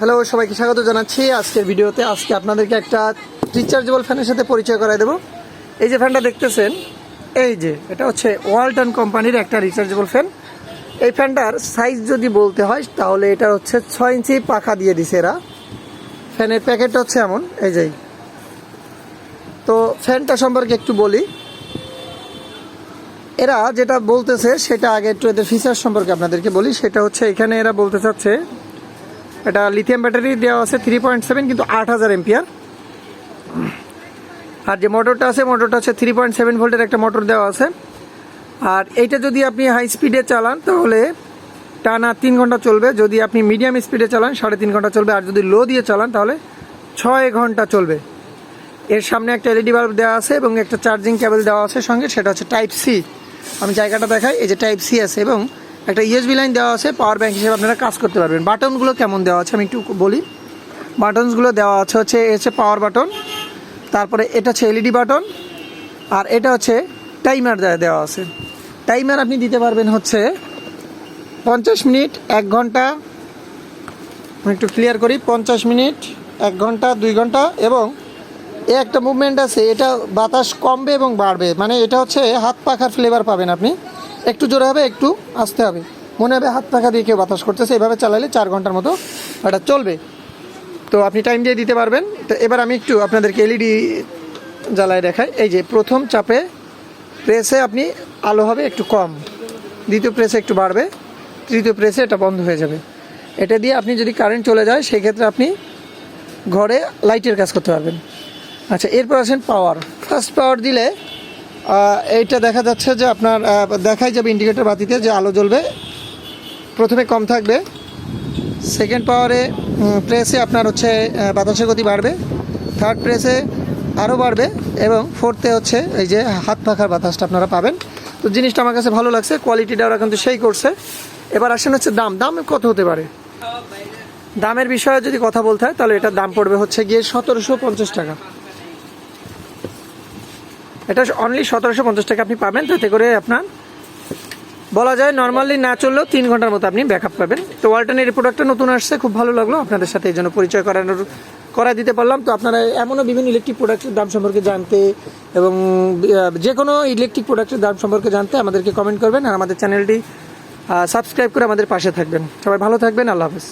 Hello সবাইকে স্বাগত জানাচ্ছি। আজকের ভিডিওতে আজকে আপনাদেরকে একটা রিচার্জেবল ফ্যানের সাথে পরিচয় করাই দেবো। এই যে ফ্যানটা দেখতেছেন, এই যে, এটা হচ্ছে ওয়ালটন কোম্পানির একটা রিচার্জেবল ফ্যান এই ফ্যানটার সাইজ যদি বলতে হয়, তাহলে এটা হচ্ছে ছয় ইঞ্চি পাখা দিয়ে দিছে এরা। ফ্যানের প্যাকেটটা হচ্ছে এমন, এই যেই তো ফ্যানটা সম্পর্কে একটু বলি। এরা যেটা বলতেছে, সেটা আগে একটু এদের ফিচার সম্পর্কে আপনাদেরকে বলি। সেটা হচ্ছে এখানে এরা বলতে চাচ্ছে এটা লিথিয়াম ব্যাটারি দেওয়া আছে থ্রি পয়েন্ট সেভেন কিন্তু আট হাজার এমপিয়ার আর যে মোটরটা আছে মোটরটা হচ্ছে থ্রি পয়েন্ট সেভেন ভোল্টের একটা মোটর দেওয়া আছে। আর এইটা যদি আপনি হাই স্পিডে চালান, তাহলে টানা তিন ঘণ্টা চলবে। যদি আপনি মিডিয়াম স্পিডে চালান, সাড়ে তিন ঘণ্টা চলবে। আর যদি লো দিয়ে চালান, তাহলে ছয় ঘণ্টা চলবে। এর সামনে একটা এলইডি বাল্ব দেওয়া আছে এবং একটা চার্জিং কেবল দেওয়া আছে সঙ্গে, সেটা হচ্ছে টাইপ সি আমি জায়গাটা দেখাই, এই যে টাইপ সি আছে এবং একটা ইউএসবি লাইন দেওয়া আছে পাওয়ার ব্যাংক হিসেবে আপনারা কাজ করতে পারবেন। বাটনগুলো কেমন দেওয়া আছে আমি একটু বলি। বাটনসগুলো দেওয়া আছে হচ্ছে, এ হচ্ছে পাওয়ার বাটন তারপরে এটা হচ্ছে এলইডি বাটন আর এটা হচ্ছে টাইমার দেওয়া আছে। টাইমার আপনি দিতে পারবেন হচ্ছে পঞ্চাশ মিনিট, এক ঘণ্টা, আমি একটু ক্লিয়ার করি, পঞ্চাশ মিনিট, এক ঘণ্টা, দুই ঘণ্টা, এবং এ একটা মুভমেন্ট আছে, এটা বাতাস কমবে এবং বাড়বে। মানে এটা হচ্ছে হাত পাখার ফ্লেভার পাবেন আপনি। একটু জোরে হবে, একটু আসতে হবে। মনে হবে হাত পাখা দিয়ে কেউ বাতাস করতেছে, এভাবে চালালে চার ঘণ্টার মতো এটা চলবে। তো আপনি টাইম দিয়ে দিতে পারবেন। তো এবার আমি একটু আপনাদেরকে এলইডি জ্বালায় দেখাই। এই যে প্রথম চাপে প্রেসে আপনি আলো হবে একটু কম। দ্বিতীয় প্রেসে একটু বাড়বে। তৃতীয় প্রেসে এটা বন্ধ হয়ে যাবে। এটা দিয়ে আপনি যদি কারেন্ট চলে যায়, সেক্ষেত্রে আপনি ঘরে লাইটের কাজ করতে পারবেন। আচ্ছা এরপর আসেন পাওয়ার ফার্স্ট পাওয়ার দিলে এইটা দেখা যাচ্ছে যে আপনার দেখাই যাবে ইন্ডিকেটর বাতিতে যে আলো জ্বলবে। প্রথমে কম থাকবে। সেকেন্ড পাওয়ারে প্রেসে আপনার হচ্ছে বাতাসের গতি বাড়বে। থার্ড প্রেসে আরও বাড়বে এবং ফোর্থে হচ্ছে এই যে হাত পাখার বাতাসটা আপনারা পাবেন। তো জিনিসটা আমার কাছে ভালো লাগছে কোয়ালিটিটা ওরা কিন্তু সেই করছে। এবার আসেন হচ্ছে দাম। দাম কত হতে পারে? দামের বিষয়ে যদি কথা বলতে হয়, তাহলে এটার দাম পড়বে হচ্ছে গিয়ে সতেরোশো পঞ্চাশ টাকা। এটা অনলি সতেরোশো পঞ্চাশ টাকা আপনি পাবেন, তাতে করে আপনার বলা যায় নর্মালি না চললেও তিন ঘণ্টার মতো আপনি ব্যাকআপ পাবেন। তো ওয়ালটনের প্রোডাক্টটা নতুন আসছে, খুব ভালো লাগল আপনাদের সাথে এই জন্য পরিচয় করানোর করা দিতে পারলাম। তো আপনারা এমনও বিভিন্ন ইলেকট্রিক প্রোডাক্টের দাম সম্পর্কে জানতে এবং যে কোনো ইলেকট্রিক প্রোডাক্টের দাম সম্পর্কে জানতে আমাদেরকে কমেন্ট করবেন আর আমাদের চ্যানেলটি সাবস্ক্রাইব করে আমাদের পাশে থাকবেন। সবাই ভালো থাকবেন, আল্লাহ হাফেজ।